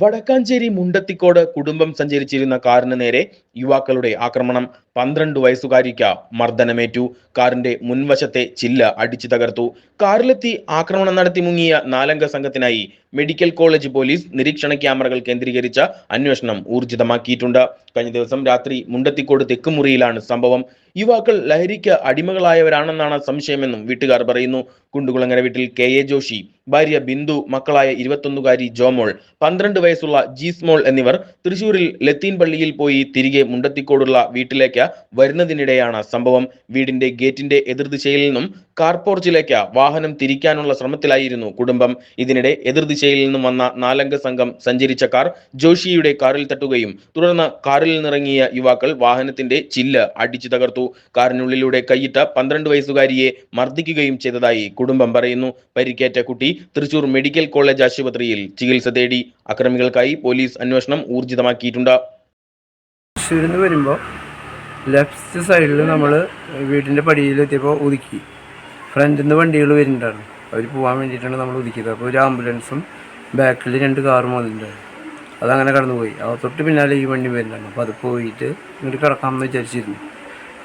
വടക്കാഞ്ചേരി മുണ്ടത്തിക്കോട് കുടുംബം സഞ്ചരിച്ചിരുന്ന കാറിന് നേരെ യുവാക്കളുടെ ആക്രമണം. പന്ത്രണ്ട് വയസ്സുകാരിക്ക മർദ്ദനമേറ്റു. കാറിന്റെ മുൻവശത്തെ ചില്ല അടിച്ചു തകർത്തു. കാറിലെത്തി ആക്രമണം നടത്തി മുങ്ങിയ നാലംഗ സംഘത്തിനായി മെഡിക്കൽ കോളേജ് പോലീസ് നിരീക്ഷണ ക്യാമറകൾ കേന്ദ്രീകരിച്ച അന്വേഷണം ഊർജിതമാക്കിയിട്ടുണ്ട്. കഴിഞ്ഞ ദിവസം രാത്രി മുണ്ടത്തിക്കോട് തെക്കുമുറിയിലാണ് സംഭവം. യുവാക്കൾ ലഹരിക്ക് അടിമകളായവരാണെന്നാണ് സംശയമെന്നും വീട്ടുകാർ പറയുന്നു. കുണ്ടുകുളങ്ങര വീട്ടിൽ കെ എ ജോഷി ഭാര്യ ബിന്ദു മക്കളായ ഇരുപത്തൊന്നുകാരി ജോമോൾ പന്ത്രണ്ട് വയസ്സുള്ള ജീസ്മോൾ എന്നിവർ തൃശൂരിൽ ലത്തീൻ പള്ളിയിൽ പോയി തിരികെ മുണ്ടത്തിക്കോടുള്ള വീട്ടിലേക്ക് വരുന്നതിനിടെയാണ് സംഭവം. വീടിന്റെ ഗേറ്റിന്റെ എതിർദിശയിൽ നിന്നും കാർപോർച്ചിലേക്ക് വാഹനം തിരിക്കാനുള്ള ശ്രമത്തിലായിരുന്നു കുടുംബം. ഇതിനിടെ എതിർദിശയിൽ നിന്നും വന്ന നാലംഗ സംഘം സഞ്ചരിച്ച കാർ ജോഷിയുടെ കാറിൽ തട്ടുകയും തുടർന്ന് കാറിൽ നിന്നിറങ്ങിയ യുവാക്കൾ വാഹനത്തിന്റെ ചില്ല് അടിച്ചു തകർത്തു. കാറിനുള്ളിലൂടെ കൈയിട്ട പന്ത്രണ്ട് വയസ്സുകാരിയെ മർദ്ദിക്കുകയും ചെയ്തതായി കുടുംബം പറയുന്നു. പരിക്കേറ്റ കുട്ടി തൃശൂർ മെഡിക്കൽ കോളേജ് ആശുപത്രിയിൽ ചികിത്സ തേടി അക്രമികൾക്കായി പോലീസ് അന്വേഷണം ഊർജിതമാക്കിയിട്ടുണ്ട്. വരുമ്പോൾ ലെഫ്റ്റ് സൈഡിൽ നമ്മൾ വീടിന്റെ പടിയിലെത്തിയപ്പോൾ ഒതുക്കി. ഫ്രണ്ടിൽ നിന്ന് വണ്ടികൾ വരുന്നുണ്ടായിരുന്നു. അവർ പോകാൻ വേണ്ടിയിട്ടാണ് നമ്മൾ ഒതുക്കിയത് അപ്പോൾ ഒരു ആംബുലൻസും ബാക്കിൽ രണ്ട് കാറും വന്നിട്ടുണ്ടായിരുന്നു അതങ്ങനെ കടന്നുപോയി. അവ തൊട്ട് പിന്നാലെ ഈ വണ്ടി വരുന്നുണ്ട്. അപ്പോൾ അത് പോയിട്ട് ഇങ്ങോട്ട് കിടക്കാമെന്ന് വിചാരിച്ചിരുന്നു.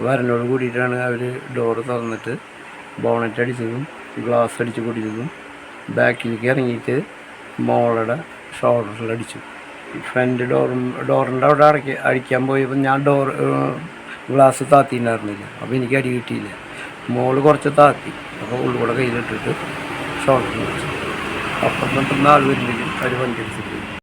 വരനോട് കൂടിയിട്ടാണ് അവർ ഡോറ് തുറന്നിട്ട് ബോണറ്റ് അടിച്ചതും ഗ്ലാസ് അടിച്ച് പൊടിച്ചതും ബാക്കിലേക്ക് ഇറങ്ങിയിട്ട് മോളുടെ ഷോൾഡറിൽ അടിച്ചു. ഫ്രണ്ട് ഡോറും ഡോറിന്റെ അവിടെ അടയ്ക്കാൻ അടിക്കാൻ പോയപ്പോൾ ഞാൻ ഡോർ ഗ്ലാസ് താത്തിയിട്ടുണ്ടായിരുന്നില്ല അപ്പോൾ എനിക്ക് അടി കിട്ടിയില്ല. മോൾ കുറച്ച് താത്തി. അപ്പോൾ ഉള്ളുകൂടെ കയ്യിലിട്ടിട്ട് ഷോർട്ട് വെച്ചു. അപ്പം പെട്ടെന്ന് ആൾ വരുമ്പോഴേക്കും അവർ വണ്ടി എടുത്തിട്ട്.